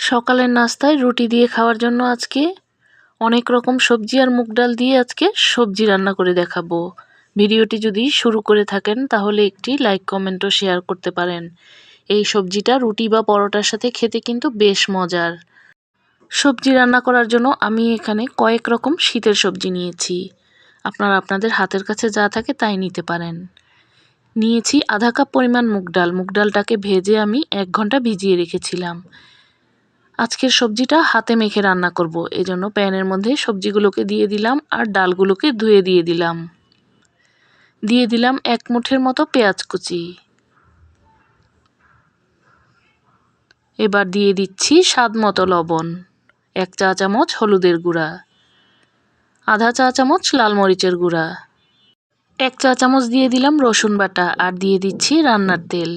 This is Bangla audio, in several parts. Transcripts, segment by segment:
সকালের নাস্তায় রুটি দিয়ে খাওয়ার জন্য আজকে অনেক রকম সবজি আর মুগ ডাল দিয়ে আজকে সবজি রান্না করে দেখাবো। ভিডিওটি যদি শুরু করে থাকেন, তাহলে একটি লাইক, কমেন্ট ও শেয়ার করতে পারেন। এই সবজিটা রুটি বা পরোটার সাথে খেতে কিন্তু বেশ মজার। সবজি রান্না করার জন্য আমি এখানে কয়েক রকম শীতের সবজি নিয়েছি। আপনারা আপনাদের হাতের কাছে যা থাকে তাই নিতে পারেন। নিয়েছি আধা কাপ পরিমাণ মুগ ডাল। মুগ ডালটাকে ভেজে আমি এক ঘণ্টা ভিজিয়ে রেখেছিলাম। আজকের সবজিটা হাতে মেখে রান্না করব। এজন্য প্যানের মধ্যে সবজিগুলোকে দিয়ে দিলাম আর ডালগুলোকে ধুয়ে দিয়ে দিলাম। দিয়ে দিলাম এক মুঠের মতো পেঁয়াজ কুচি। এবার দিয়ে দিচ্ছি স্বাদ মতো লবণ, এক চা চামচ হলুদের গুঁড়া, আধা চা চামচ লাল মরিচের গুঁড়া, এক চা চামচ দিয়ে দিলাম রসুন বাটা আর দিয়ে দিচ্ছি রান্নার তেল।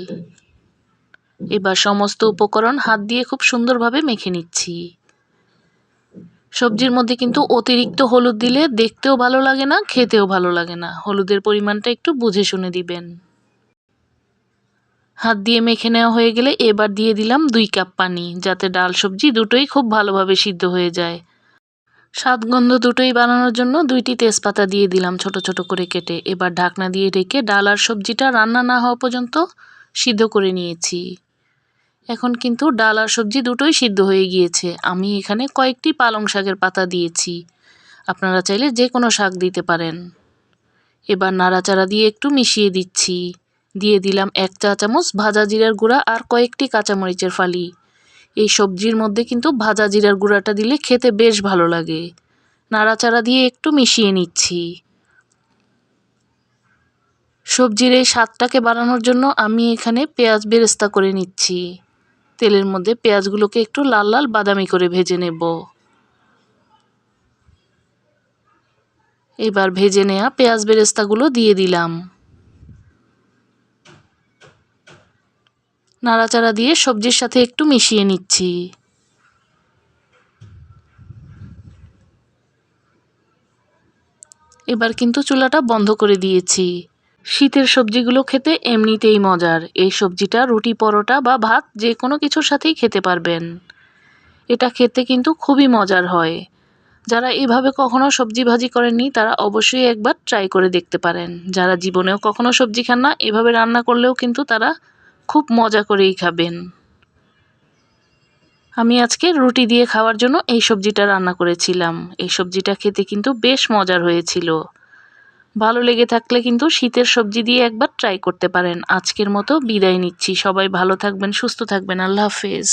এবার সমস্ত উপকরণ হাত দিয়ে খুব সুন্দরভাবে মেখে নিচ্ছি। সবজির মধ্যে কিন্তু অতিরিক্ত হলুদ দিলে দেখতেও ভালো লাগে না, খেতেও ভালো লাগে না। হলুদের পরিমাণটা একটু বুঝে শুনে দিবেন। হাত দিয়ে মেখে নেওয়া হয়ে গেলে এবার দিয়ে দিলাম দুই কাপ পানি, যাতে ডাল সবজি দুটোই খুব ভালোভাবে সিদ্ধ হয়ে যায়। স্বাদগন্ধ দুটোই বানানোর জন্য দুইটি তেজপাতা দিয়ে দিলাম ছোট ছোট করে কেটে। এবার ঢাকনা দিয়ে রেখে ডাল আর সবজিটা রান্না না হওয়া পর্যন্ত সিদ্ধ করে নিয়েছি। এখন কিন্তু ডাল আর সবজি দুটোই সিদ্ধ হয়ে গিয়েছে। আমি এখানে কয়েকটি পালং শাকের পাতা দিয়েছি। আপনারা চাইলে যে কোনো শাক দিতে পারেন। এবার নাড়াচাড়া দিয়ে একটু মিশিয়ে দিচ্ছি। দিয়ে দিলাম এক চা চামচ ভাজা জিরার গুঁড়া আর কয়েকটি কাঁচামরিচের ফালি। এই সবজির মধ্যে কিন্তু ভাজা জিরার গুঁড়াটা দিলে খেতে বেশ ভালো লাগে। নাড়াচাড়া দিয়ে একটু মিশিয়ে নিচ্ছি। সবজির এই স্বাদটাকে বাড়ানোর জন্য আমি এখানে পেঁয়াজ বেরেস্তা করে নিচ্ছি। তেলের মধ্যে পেঁয়াজগুলোকে একটু লাল লাল বাদামি করে ভেজে নেব। এবার ভেজে নেওয়া পেঁয়াজ বেরেস্তাগুলো দিয়ে দিলাম। নাড়াচাড়া দিয়ে সবজির সাথে একটু মিশিয়ে নিচ্ছি। এবার কিন্তু চুলাটা বন্ধ করে দিয়েছি। শীতের সবজিগুলো খেতে এমনিতেই মজার। এই সবজিটা, রুটি, পরোটা বা ভাত যে কোনো কিছুর সাথেই খেতে পারবেন। এটা খেতে কিন্তু খুবই মজার হয়। যারা এভাবে কখনো সবজি ভাজি করেননি, তারা অবশ্যই একবার ট্রাই করে দেখতে পারেন। যারা জীবনেও কখনো সবজি খান না, এভাবে রান্না করলেও কিন্তু তারা খুব মজা করেই খাবেন। আমি আজকে রুটি দিয়ে খাওয়ার জন্য এই সবজিটা রান্না করেছিলাম। এই সবজিটা খেতে কিন্তু বেশ মজার হয়েছিল। ভালো লেগে থাকলে কিন্তু শীতের সবজি দিয়ে একবার ট্রাই করতে পারেন। আজকের মতো বিদায় নিচ্ছি। সবাই ভালো থাকবেন, সুস্থ থাকবেন। আল্লাহ হাফেজ।